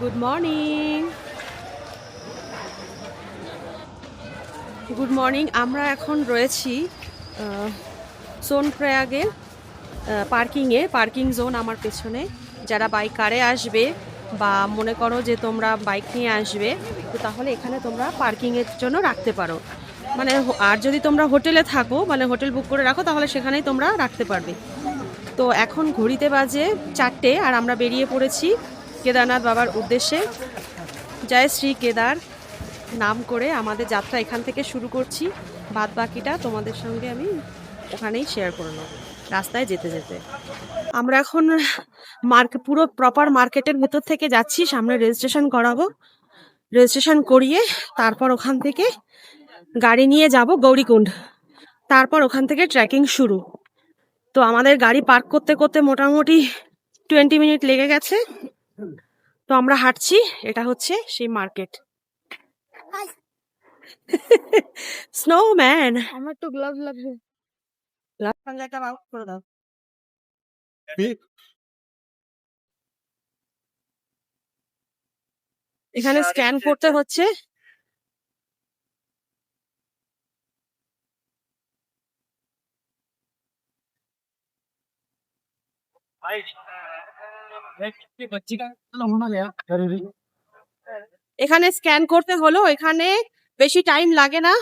Good morning good morning আমরা এখন রয়েছি সোনপ্রয়াগে পার্কিংয়ে, পার্কিং জোন আমার পেছনে। যারা বাইক কারে আসবে বা মনে করো যে তোমরা বাইক নিয়ে আসবে, তো তাহলে এখানে তোমরা পার্কিংয়ের জন্য রাখতে পারো। মানে আর যদি তোমরা হোটেলে থাকো মানে হোটেল বুক করে রাখো, তাহলে সেখানেই তোমরা রাখতে পারবে। তো এখন ঘড়িতে বাজে চারটে, আর আমরা বেরিয়ে পড়েছি কেদারনাথ বাবার উদ্দেশ্যে। জয় শ্রী কেদার নাম করে আমাদের যাত্রা এখান থেকে শুরু করছি। বাদ বাকিটা তোমাদের সঙ্গে আমি ওখানেই শেয়ার করে নেব, রাস্তায় যেতে যেতে। আমরা এখন মার্কেট পুরো প্রপার মার্কেটের ভেতর থেকে যাচ্ছি, সামনে রেজিস্ট্রেশন করাবো। রেজিস্ট্রেশন করিয়ে তারপর ওখান থেকে গাড়ি নিয়ে যাব গৌরীকুণ্ড। তারপর ওখান থেকে ট্রেকিং শুরু। তো আমাদের গাড়ি পার্ক করতে করতে মোটামুটি টোয়েন্টি মিনিট লেগে গেছে। তো আমরা হাঁটছি এটা হচ্ছে সেই মার্কেট। স্নোম্যান আমার তো গ্লাভ লাগবে। একটা বাউট করে দাও। এখানে স্ক্যান করতে হচ্ছে। এখানে স্ক্যান করতে হলো এখানে বেশি টাইম লাগে না।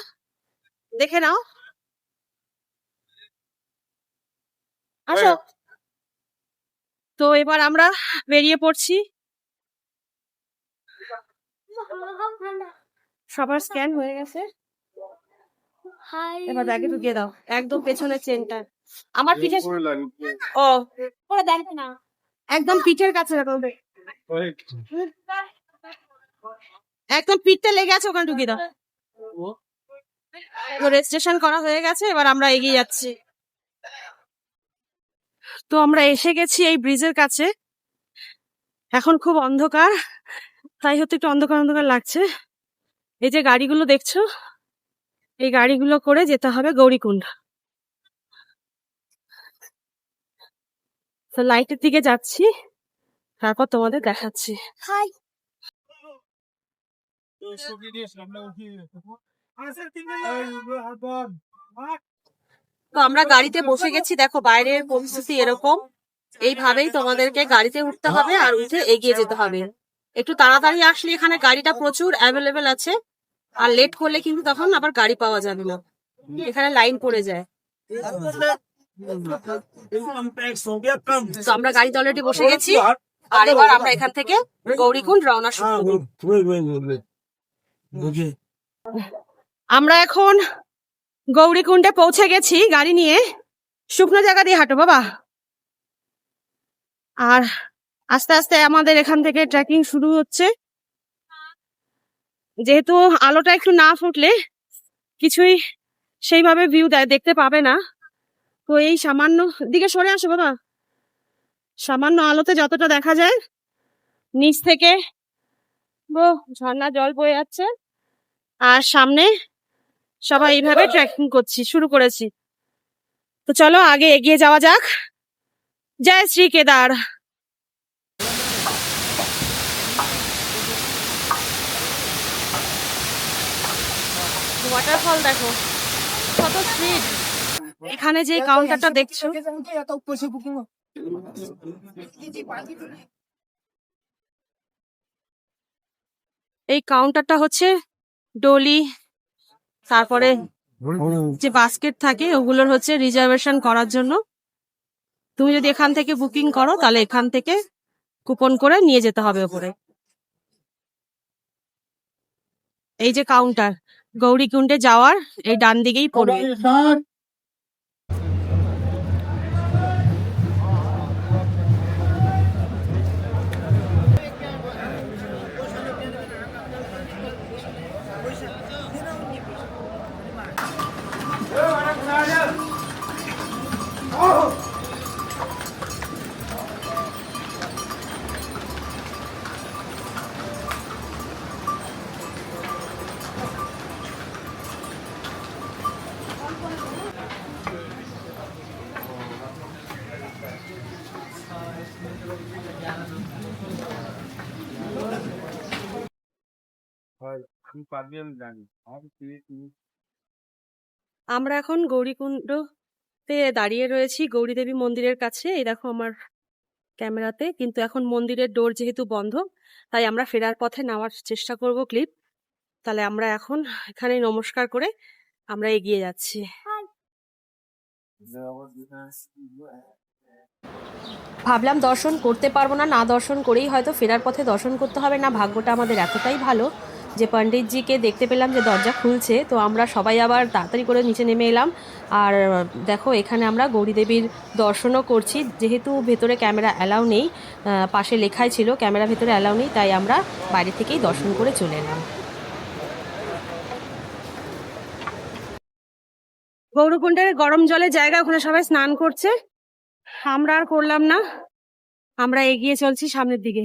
দেখে নাও। আসো। তো এবার আমরা বেরিয়ে পড়ছি। সবার স্ক্যান হয়ে গেছে। এবার ব্যাগে ঢুকিয়ে দাও। একদম পেছনের চেনটা আমার পিঠে ও ওরা দেখে না। একদম পিঠের কাছে একদম পিঠটা লেগে আছে, ওখানে ঢুকিয়ে দাও। রেজিস্ট্রেশন করা হয়ে গেছে, এবার আমরা এগিয়ে যাচ্ছি। তো আমরা এসে গেছি এই ব্রিজের কাছে। এখন খুব অন্ধকার, তাই হতে একটু অন্ধকার অন্ধকার লাগছে। এই যে গাড়িগুলো দেখছ, এই গাড়িগুলো করে যেতে হবে গৌরীকুণ্ড। তো লাইটের দিকে যাচ্ছি। তারপর তোমাদের দেখাচ্ছি। হাই। তো আমরা গাড়িতে বসে গেছি। দেখো বাইরের পরিস্থিতি এরকম। এইভাবেই তোমাদেরকে গাড়িতে উঠতে হবে আর উঠে এগিয়ে যেতে হবে। একটু তাড়াতাড়ি আসলে এখানে গাড়িটা প্রচুর অ্যাভেলেবেল আছে। আর লেট করলে কিন্তু তখন আবার গাড়ি পাওয়া যাবে না। এখানে লাইন পড়ে যায়। আমরা গাড়িতে অলরেডি বসে গেছি। আর এবার আমরা এখান থেকে গৌরীকুণ্ড রওনা আমরা এখন গৌরীকুণ্ডে পৌঁছে গেছি গাড়ি নিয়ে। শুকনো জায়গা দিয়ে হাঁটো বাবা। আর আস্তে আস্তে আমাদের এখান থেকে ট্রেকিং শুরু হচ্ছে। যেহেতু আলোটা একটু না ফুটলে কিছুই সেইভাবে ভিউ দেখতে পাবে না। তো এই সামান্য, দিকে সরে আসো বাবা। সামান্য আলোতে যতটা দেখা যায়, নিচ থেকে ও ঝর্ণা জল বয়ে যাচ্ছে। আর সামনে সবাই এইভাবে ট্রেকিং করছি, শুরু করেছি। তো চলো আগে এগিয়ে যাওয়া যাক। জয় শ্রী কেদার। ওয়াটারফল দেখো, কত স্পিড এখানে যে কাউন্টারটা দেখছ। এই কাউন্টারটা হচ্ছে ডলি তারপরে যে বাস্কেট থাকে ওগুলোর হচ্ছে রিজার্ভেশন করার জন্য। তুমি যদি এখান থেকে বুকিং করো তাহলে এখান থেকে কুপন করে নিয়ে যেতে হবে ওপরে। এই যে কাউন্টার গৌরীকুণ্ডে যাওয়ার এই ডান দিকেই পড়বে। তুমি পারবি আমি জানি। আমাকে আমরা এখন গৌরীকুণ্ডতে দাঁড়িয়ে রয়েছি গৌরী দেবী মন্দিরের কাছে। এই দেখো আমার ক্যামেরাতে, কিন্তু এখন মন্দিরের ডোর যেহেতু বন্ধ, তাই আমরা ফেরার পথে নেওয়ার চেষ্টা করব ক্লিপ তাহলে আমরা এখন এখানে নমস্কার করে আমরা এগিয়ে যাচ্ছি। ভাবলাম দর্শন করতে পারব না না দর্শন করেই হয়তো ফেরার পথে দর্শন করতে হবে না, ভাগ্যটা আমাদের এতটাই ভালো। যে পণ্ডিতজিকে দেখতে পেলাম যে দরজা খুলছে, তো আমরা সবাই আবার তাড়াতাড়ি করে নিচে নেমে এলাম। আর দেখো, এখানে আমরা গৌরীদেবীর দর্শনও করছি। যেহেতু ভেতরে ক্যামেরা অ্যালাউ নেই পাশে লেখাই ছিল, ক্যামেরা ভেতরে অ্যালাউ নেই, তাই আমরা বাইরে থেকেই দর্শন করে চলে এলাম। গৌরকুণ্ডের গরম জলের জায়গা, ওখানে সবাই স্নান করছে। আমরা আর করলাম না। আমরা এগিয়ে চলছি সামনের দিকে।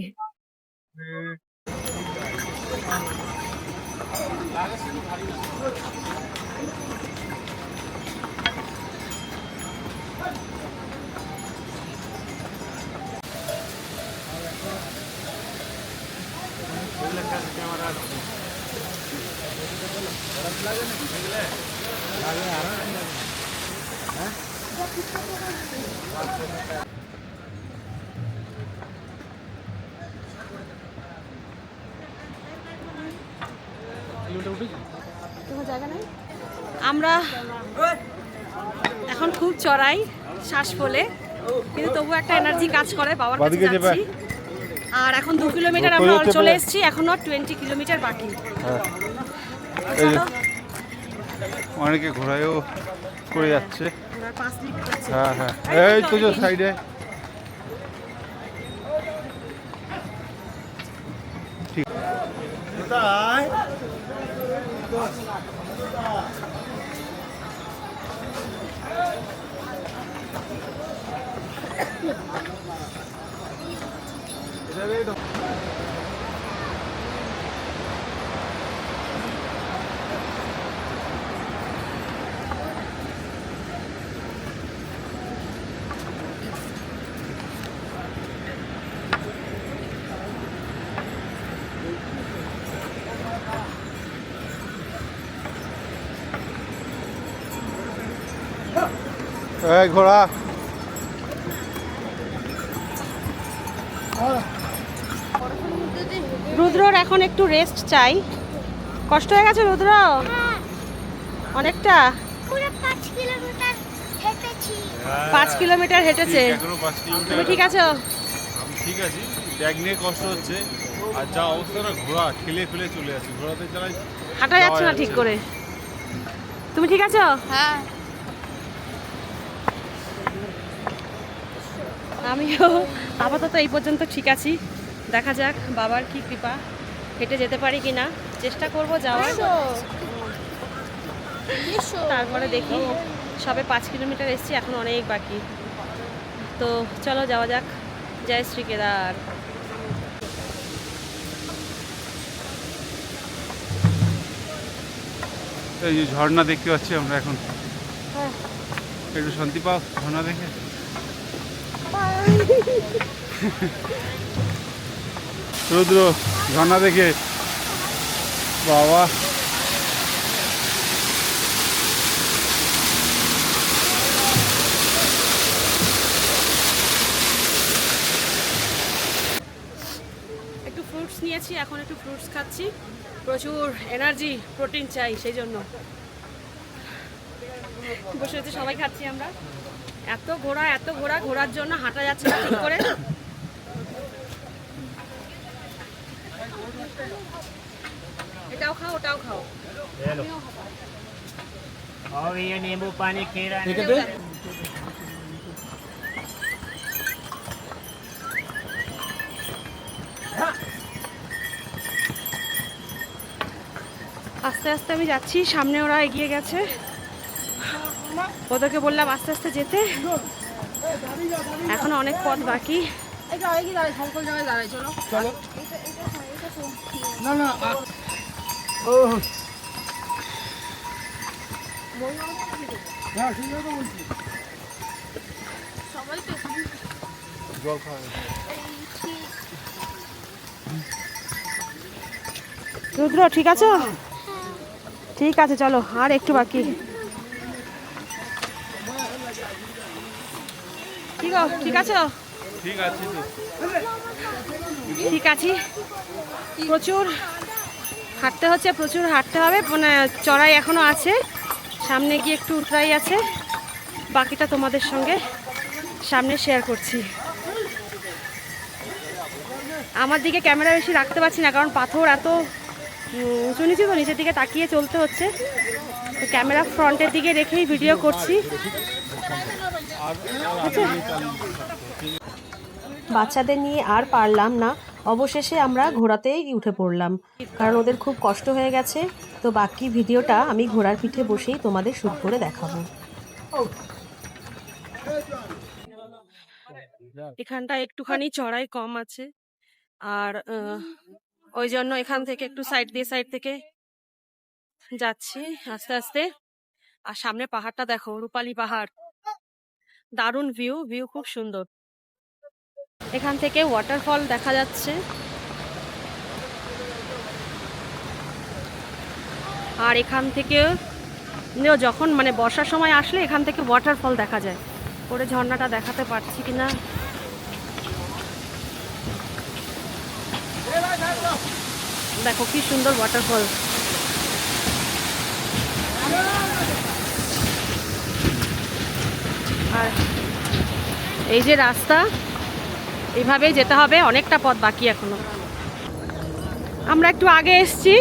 আমরা এখন খুব চড়াই শ্বাস ফলে কিন্তু তবু একটা এনার্জি কাজ করে বাবার কাছে যাচ্ছি। আর এখন দু কিলোমিটার আমরা চলে? এসেছি এখনও টোয়েন্টি কিলোমিটার বাকি। হ্যাঁ। অনেকে ঘোরায়ও করে যাচ্ছে। হ্যাঁ হ্যাঁ এই অনেকেই। সাইডে ঠিক এই ঘোড়া। রুদ্রর এখন একটু রেস্ট চাই। কষ্ট হয়ে গেছে রুদ্র? অনেকটা। পাঁচ কিলোমিটার হেঁটেছি। পাঁচ কিলোমিটার হেঁটেছে। তুমি ঠিক আছো? ঠিক আছি। ব্যাগ নিয়ে কষ্ট হচ্ছে। আর যা অবস্থা না ঘোড়া ঠেলে ফেলে চলে যাচ্ছে। ঘোড়াতে চালাই হাঁটা যাচ্ছে না ঠিক করে। তুমি ঠিক আছো? হ্যাঁ। আমিও আপাতত এই পর্যন্ত ঠিক আছি। দেখা যাক বাবার কি কৃপা। হেঁটে যেতে পারি কি না চেষ্টা করব যাওয়ার। তারপরে দেখি সবে পাঁচ কিলোমিটার এসছি এখন অনেক বাকি। তো চলো যাওয়া যাক। জয় শ্রী কেদার। এই যে ঝর্ণা দেখতে পাচ্ছি আমরা এখন। হ্যাঁ। একটু শান্তি পাও ঝর্ণা দেখে? রুদ্র ঝর্ণা দেখে। বাবা। একটু ফ্রুটস নিয়েছি, এখন একটু ফ্রুটস খাচ্ছি। প্রচুর এনার্জি প্রোটিন চাই, সেই জন্য। বসে বসে সবাই খাচ্ছি আমরা। এত ঘোড়া এত ঘোড়া ঘোড়ার জন্য হাঁটা যাচ্ছে না ঠিক করে এটাও খাও ওটাও খাও और ये नींबू पानी खीरा আস্তে আস্তে আমি যাচ্ছি সামনে ওরা এগিয়ে গেছে ওদেরকে বললাম আস্তে আস্তে যেতে। এখন অনেক পথ বাকি। রুদ্র ঠিক আছে? ঠিক আছে চলো আর একটু বাকি। কি গো ঠিক আছে? ঠিক আছে ঠিক আছে। প্রচুর হাঁটতে হচ্ছে প্রচুর হাঁটতে হবে। মানে চড়াই এখনও আছে। সামনে গিয়ে একটু উতরাই আছে। বাকিটা তোমাদের সঙ্গে সামনে শেয়ার করছি। আমার দিকে ক্যামেরা বেশি রাখতে পারছি না কারণ পাথর এত উঁচু নিচু তো নিচের দিকে তাকিয়ে চলতে হচ্ছে। ক্যামেরা ফ্রন্টের দিকে রেখেই ভিডিও করছি। বাচ্চাদের নিয়ে আর পারলাম না। অবশেষে আমরা ঘোড়াতেই উঠে পড়লাম। কারণ ওদের খুব কষ্ট হয়ে গেছে। তো বাকি ভিডিওটা আমি ঘোড়ার পিঠে বসেই তোমাদের শ্যুট করে দেখাবো। এখানটা একটুখানি চড়াই কম আছে। আর ওই জন্য এখান থেকে একটু সাইড দিয়ে সাইড থেকে যাচ্ছি আস্তে আস্তে। আর সামনে পাহাড়টা দেখো, রূপালী পাহাড়। দারুণ ভিউ ভিউ খুব সুন্দর। এখান থেকে ওয়াটারফল দেখা যাচ্ছে। আর এখান থেকে যখন মানে বর্ষার সময় আসলে এখান থেকে ওয়াটারফল দেখা যায়। পরে ঝর্ণাটা দেখাতে পারছি কিনা। দেখো কি সুন্দর ওয়াটারফল আর এই যে রাস্তা এইভাবেই যেতে হবে, অনেকটা পথ বাকি এখনও। আমরা একটু আগে এসছি,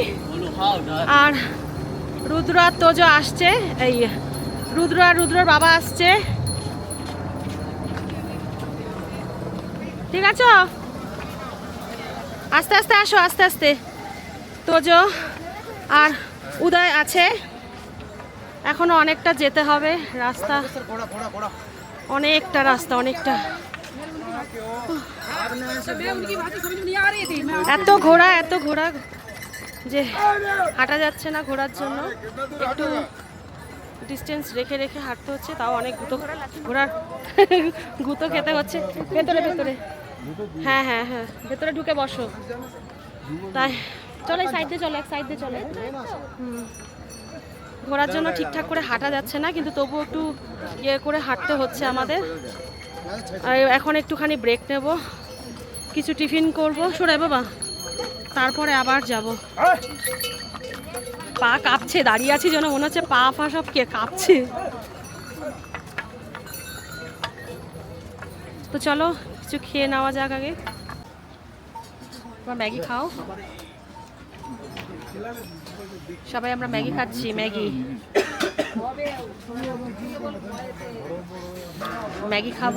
আর রুদ্র আর তোজো আসছে, এই রুদ্র আর রুদ্রর বাবা আসছে। ঠিক আছে? আস্তে আস্তে আসো, আস্তে আস্তে। তোজো আর উদয় আছে। এখনও অনেকটা যেতে হবে, রাস্তা অনেকটা রাস্তা, অনেকটা। এত ঘোড়া এত ঘোড়া যে হাঁটা যাচ্ছে না ঘোড়ার জন্য। একটু ডিস্টেন্স রেখে রেখে হাঁটতে হচ্ছে, তাও অনেক গুঁতো ঘোড়ার গুঁতো খেতে হচ্ছে। ভেতরে ভেতরে। হ্যাঁ হ্যাঁ হ্যাঁ ভেতরে ঢুকে বসো। তাই, চলো সাইড দিয়ে চলো, এক সাইড দিয়ে চলো। হুম। ঘোরার জন্য ঠিকঠাক করে হাঁটা যাচ্ছে না, কিন্তু তবু একটু ইয়ে করে হাঁটতে হচ্ছে আমাদের। আর এখন একটুখানি ব্রেক নেব। কিছু টিফিন করব। সরে বাবা, তারপরে আবার যাব। পা কাঁপছে, দাঁড়িয়ে আছি যেন মনে হচ্ছে পা ফা সব কে কাঁপছে। তো চলো, কিছু খেয়ে নেওয়া যাক আগে। ম্যাগি খাও। সবাই আমরা ম্যাগি খাচ্ছি, ম্যাগি। ম্যাগি খাব।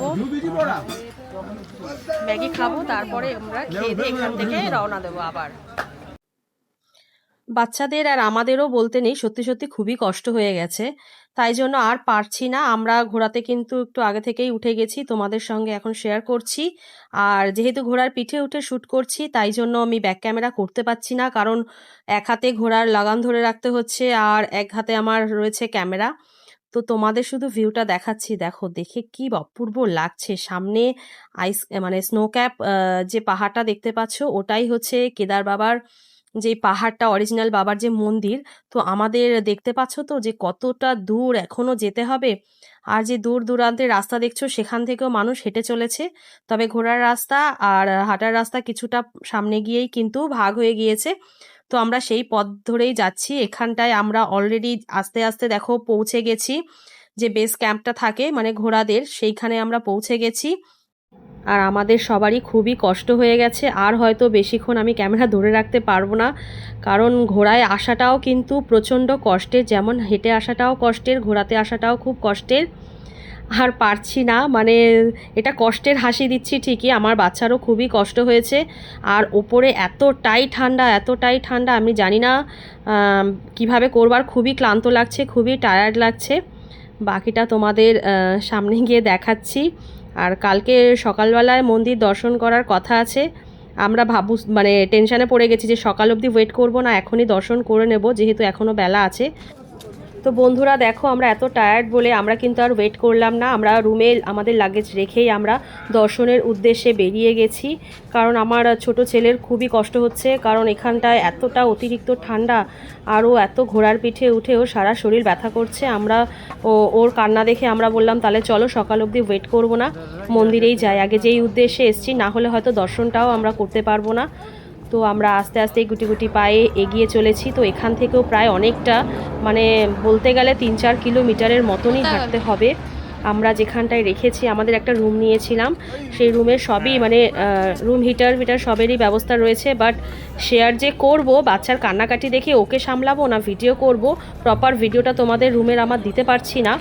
ম্যাগি খাব, তারপরে আমরা খেয়ে দিয়ে এখান থেকে রওনা দেবো আবার। বাচ্চাদের আর আমাদেরও বলতে নেই, সত্যি সত্যি খুবই কষ্ট হয়ে গেছে। তাই জন্য আর পারছি না। আমরা ঘোড়াতে কিন্তু একটু আগে থেকেই উঠে গেছি, তোমাদের সঙ্গে এখন শেয়ার করছি। আর যেহেতু ঘোড়ার পিঠে উঠে শ্যুট করছি, তাই জন্য আমি ব্যাক ক্যামেরা করতে পারছি না। কারণ এক হাতে ঘোড়ার লাগাম ধরে রাখতে হচ্ছে আর এক হাতে আমার রয়েছে ক্যামেরা তো তোমাদের শুধু ভিউটা দেখাচ্ছি। দেখো, দেখে কি অপূর্ব লাগছে। সামনে আইস মানে স্নো ক্যাপ যে পাহাড়টা দেখতে পাচ্ছ, ওটাই হচ্ছে কেদার বাবার যে পাহাড়টা অরিজিনাল বাবার যে মন্দির, তো আমাদের দেখতে পাচ্ছ তো যে কতটা দূর এখনও যেতে হবে আর যে দূর দূরান্তের রাস্তা দেখছ সেখান থেকেও মানুষ হেঁটে চলেছে। তবে ঘোড়ার রাস্তা আর হাঁটার রাস্তা কিছুটা সামনে গিয়েই কিন্তু ভাগ হয়ে গিয়েছে। তো আমরা সেই পথ ধরেই যাচ্ছি। এখানটায় আমরা অলরেডি আস্তে আস্তে দেখো পৌঁছে গেছি। যে বেস ক্যাম্পটা থাকে মানে ঘোড়াদের, সেইখানে আমরা পৌঁছে গেছি। আর আমাদের সবারই খুবই কষ্ট হয়ে গেছে। আর হয়তো বেশিক্ষণ আমি ক্যামেরা ধরে রাখতে পারব না। কারণ ঘোড়ায় আসাটাও কিন্তু প্রচণ্ড কষ্টের। যেমন হেঁটে আসাটাও কষ্টের, ঘোড়াতে আসাটাও খুব কষ্টের। আর পারছি না। মানে এটা কষ্টের হাসি দিচ্ছি ঠিকই। আমার বাচ্চারও খুবই কষ্ট হয়েছে। আর ওপরে এতটাই ঠান্ডা এতটাই ঠান্ডা, আমি জানি না কীভাবে করবার খুবই ক্লান্ত লাগছে, খুবই টায়ার্ড লাগছে। বাকিটা তোমাদের সামনে গিয়ে দেখাচ্ছি। আর কালকে সকালবেলায় মন্দির দর্শন করার কথা আছে। আমরা ভাবু মানে টেনশানে পড়ে গেছি যে সকাল অবধি ওয়েট করব না, এখনই দর্শন করে নেব, যেহেতু এখনও বেলা আছে। তো বন্ধুরা দেখো, আমরা এত টায়ার্ড বলে আমরা কিন্তু আর ওয়েট করলাম না। আমরা রুমে আমাদের লাগেজ রেখেই আমরা দর্শনের উদ্দেশ্যে বেরিয়ে গেছি। কারণ আমার ছোট ছেলের খুবই কষ্ট হচ্ছে। কারণ এখানটায় এতটা অতিরিক্ত ঠান্ডা, আরও এত ঘোড়ার পিঠে উঠেও সারা শরীর ব্যথা করছে। আমরা ও, ওর কান্না দেখে আমরা বললাম, তাহলে চলো সকাল অবধি ওয়েট করব না। মন্দিরেই যাই। আগে যেই উদ্দেশ্যে এসছি, না হলে হয়তো দর্শনটাও আমরা করতে পারব না। তো আমরা আস্তে আস্তে গুটি গুটি পায়ে এগিয়ে চলেছি। তো এখান থেকেও প্রায় অনেকটা মানে বলতে গেলে তিন চার কিলোমিটারের মতনই হাঁটতে হবে। আমরা যেখানটায় রেখেছি আমাদের একটা রুম নিয়েছিলাম। সেই রুমের সবই মানে রুম হিটার ফিটার সবেরই ব্যবস্থা রয়েছে। বাট শেয়ার যে করব বাচ্চার কান্নাকাটি দেখে ওকে সামলাবো না ভিডিও করব প্রপার ভিডিওটা তোমাদের রুমের আমার দিতে পারছি না।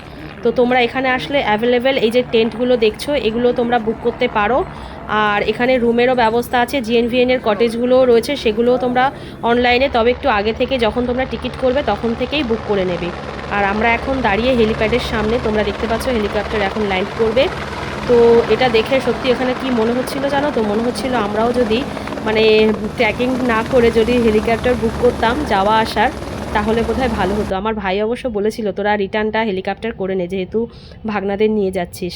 তো তোমরা এখানে আসলে অ্যাভেলেবেল এই যে টেন্টগুলো দেখছ, এগুলো তোমরা বুক করতে পারো। আর এখানে রুমেরও ব্যবস্থা আছে জিএনভিএন এর কটেজগুলোও রয়েছে, সেগুলোও তোমরা অনলাইনে তবে একটু আগে থেকে যখন তোমরা টিকিট করবে, তখন থেকেই বুক করে নেবে। আর আমরা এখন দাঁড়িয়ে হেলিপ্যাডের সামনে, তোমরা দেখতে পাচ্ছ হেলিকপ্টার এখন ল্যান্ড করবে। তো এটা দেখে সত্যি এখানে কি মনে হচ্ছিল জানো? তো মনে হচ্ছিল আমরাও যদি মানে ট্র্যাকিং না করে যদি হেলিকপ্টার বুক করতাম, যাওয়া আসার তাহলে বোধহয় ভালো হতো। আমার ভাই অবশ্য বলেছিল, তোরা রিটার্নটা হেলিকপ্টার করে নে, যেহেতু ভাগনাদের নিয়ে যাচ্ছিস।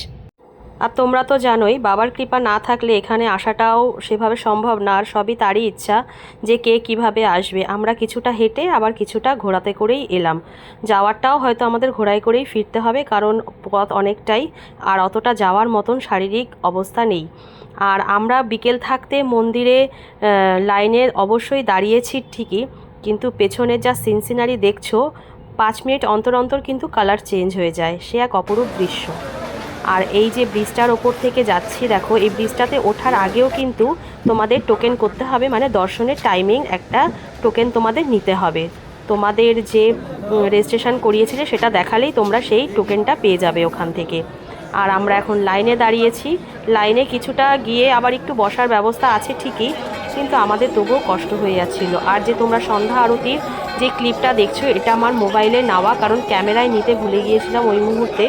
আর তোমরা তো জানোই, বাবার কৃপা না থাকলে এখানে আসাটাও সেভাবে সম্ভব না, আর সবই তারই ইচ্ছা যে কে কীভাবে আসবে। আমরা কিছুটা হেঁটে আবার কিছুটা ঘোড়াতে করেই এলাম। যাওয়ারটাও হয়তো আমাদের ঘোড়ায় করেই ফিরতে হবে, কারণ পথ অনেকটাই, আর অতটা যাওয়ার মতন শারীরিক অবস্থা নেই। আর আমরা বিকেল থাকতে মন্দিরে লাইনে অবশ্যই দাঁড়িয়েছি ঠিকই কিন্তু পেছনের যা সিনসিনারি দেখছ, পাঁচ মিনিট অন্তর অন্তর কিন্তু কালার চেঞ্জ হয়ে যায়। সে এক অপরূপ দৃশ্য। আর এই যে ব্রিজটার ওপর থেকে যাচ্ছি, দেখো, এই ব্রিজটাতে ওঠার আগেও কিন্তু তোমাদের টোকেন করতে হবে মানে দর্শনের টাইমিং একটা টোকেন তোমাদের নিতে হবে। তোমাদের যে রেজিস্ট্রেশন করিয়েছিলে সেটা দেখালেই তোমরা সেই টোকেনটা পেয়ে যাবে ওখান থেকে। আর আমরা এখন লাইনে দাঁড়িয়েছি। লাইনে কিছুটা গিয়ে আবার একটু বসার ব্যবস্থা আছে ঠিকই, কিন্তু আমাদের তবুও কষ্ট হয়ে যাচ্ছিল। আর যে তোমরা সন্ধ্যা আরতির যে ক্লিপটা দেখছ, এটা আমার মোবাইলে নেওয়া, কারণ ক্যামেরায় নিতে ভুলে গিয়েছিলাম ওই মুহূর্তে।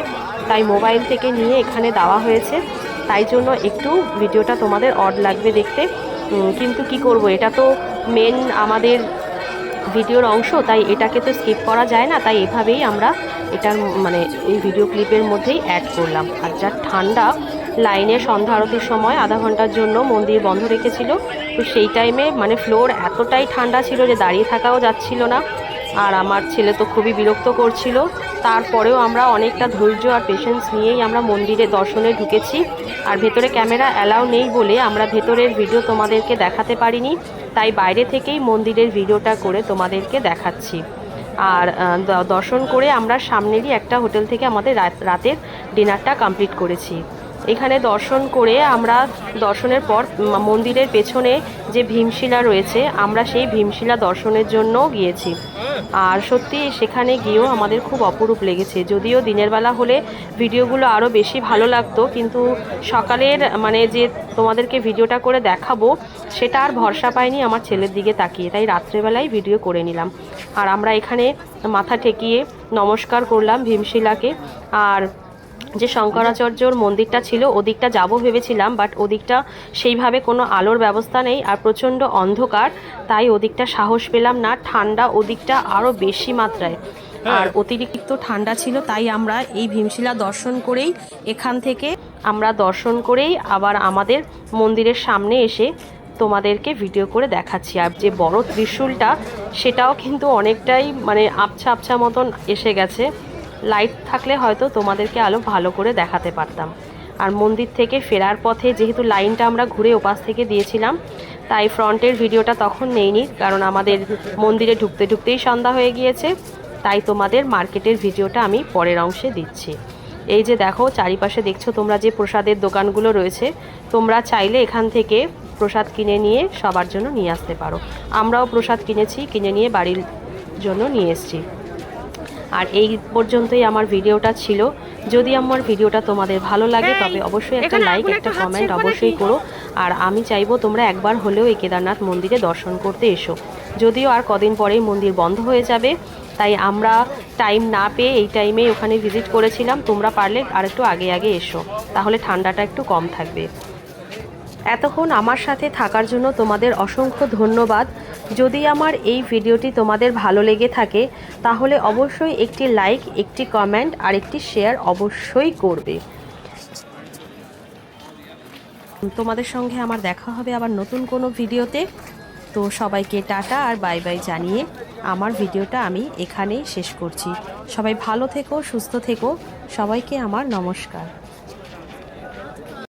তাই মোবাইল থেকে নিয়ে এখানে দেওয়া হয়েছে। তাই জন্য একটু ভিডিওটা তোমাদের অড লাগবে দেখতে। কিন্তু কি করব, এটা তো মেন আমাদের ভিডিওর অংশ, তাই এটাকে তো স্কিপ করা যায় না। তাই এভাবেই আমরা এটার মানে এই ভিডিও ক্লিপের মধ্যেই অ্যাড করলাম। আর যা ঠান্ডা লাইনে সন্ধ্যা আরতির সময় আধা ঘণ্টার জন্য মন্দির বন্ধ রেখেছিল। তো সেই টাইমে মানে ফ্লোর এতটাই ঠান্ডা ছিল যে দাঁড়িয়ে থাকাও যাচ্ছিল না। আর আমার ছেলে তো খুবই বিরক্ত করছিল। তারপরেও আমরা অনেকটা ধৈর্য আর পেশেন্স নিয়েই আমরা মন্দিরে দর্শনে ঢুকেছি। আর ভেতরে ক্যামেরা অ্যালাউ নেই বলে আমরা ভেতরের ভিডিও তোমাদেরকে দেখাতে পারিনি। তাই বাইরে থেকেই মন্দিরের ভিডিওটা করে তোমাদেরকে দেখাচ্ছি। আর দর্শন করে আমরা সামনেরই একটা হোটেল থেকে আমাদের রাত- রাতের ডিনারটা কমপ্লিট করেছি। এখানে দর্শন করে আমরা দর্শনের পর মন্দিরের পেছনে যে ভীমশিলা রয়েছে, আমরা সেই ভীমশিলা দর্শনের জন্য গিয়েছি। আর সত্যি সেখানে গিয়েও আমাদের খুব অপরূপ লেগেছে। যদিও দিনের বেলা হলে ভিডিওগুলো আরও বেশি ভালো লাগতো, কিন্তু সকালের মানে যে তোমাদেরকে ভিডিওটা করে দেখাবো, সেটা আর ভরসা পায়নি আমার ছেলের দিকে তাকিয়ে। তাই রাত্রেবেলায় ভিডিও করে নিলাম। আর আমরা এখানে মাথা ঠেকিয়ে নমস্কার করলাম ভীমশিলাকে। আর যে শঙ্করাচার্যর মন্দিরটা ছিল ওদিকটা যাব ভেবেছিলাম বাট ওদিকটা সেইভাবে কোনো আলোর ব্যবস্থা নেই আর প্রচণ্ড অন্ধকার তাই ওদিকটা সাহস পেলাম না। ঠান্ডা ওদিকটা আরও বেশি মাত্রায়। আর অতিরিক্ত ঠান্ডা ছিল তাই আমরা এই ভীমশিলা দর্শন করেই এখান থেকে আমরা দর্শন করেই আবার আমাদের মন্দিরের সামনে এসে তোমাদেরকে ভিডিও করে দেখাচ্ছি। আর যে বড় ত্রিশূলটা সেটাও কিন্তু অনেকটাই মানে আবছা আবছা মতন এসে গেছে। লাইট থাকলে হয়তো তোমাদেরকে আলো ভালো করে দেখাতে পারতাম। আর মন্দির থেকে ফেরার পথে যেহেতু লাইনটা আমরা ঘুরে ওপাশ থেকে দিয়েছিলাম, তাই ফ্রন্টের ভিডিওটা তখন নেইনি, কারণ আমাদের মন্দিরে ঢুকতে ঢুকতেই সন্ধ্যা হয়ে গিয়েছে, তাই তোমাদের মার্কেটের ভিডিওটা আমি পরের অংশে দিচ্ছি। এই যে দেখো, চারিপাশে দেখছ তোমরা যে প্রসাদের দোকানগুলো রয়েছে, তোমরা চাইলে এখান থেকে প্রসাদ কিনে নিয়ে সবার জন্য নিয়ে আসতে পারো। আমরাও প্রসাদ কিনেছি, কিনে নিয়ে বাড়ির জন্য নিয়ে এসেছি। আর এই পর্যন্তই আমার ভিডিওটা ছিল। যদি আমার ভিডিওটা তোমাদের ভালো লাগে তবে অবশ্যই একটা লাইক একটা একটা কমেন্ট অবশ্যই করো। আর আমি চাইব তোমরা একবার হলেও এই কেদারনাথ মন্দিরে দর্শন করতে এসো। যদিও আর কদিন পরেই মন্দির বন্ধ হয়ে যাবে তাই আমরা টাইম না পেয়ে এই টাইমে ওখানে ভিজিট করেছিলাম। তোমরা পারলে আর একটু আগে আগে এসো। তাহলে ঠান্ডাটা একটু কম থাকবে। এতক্ষণ আমার সাথে থাকার জন্য তোমাদের অসংখ্য ধন্যবাদ। যদি আমার এই ভিডিওটি তোমাদের ভালো লেগে থাকে, তাহলে অবশ্যই একটি লাইক, একটি কমেন্ট আর একটি শেয়ার অবশ্যই করবে। তোমাদের সঙ্গে আমার দেখা হবে আবার নতুন কোনো ভিডিওতে। তো সবাইকে টাটা আর বাই বাই জানিয়ে আমার ভিডিওটা আমি এখানেই শেষ করছি। সবাই ভালো থেকো, সুস্থ থেকো। সবাইকে আমার নমস্কার।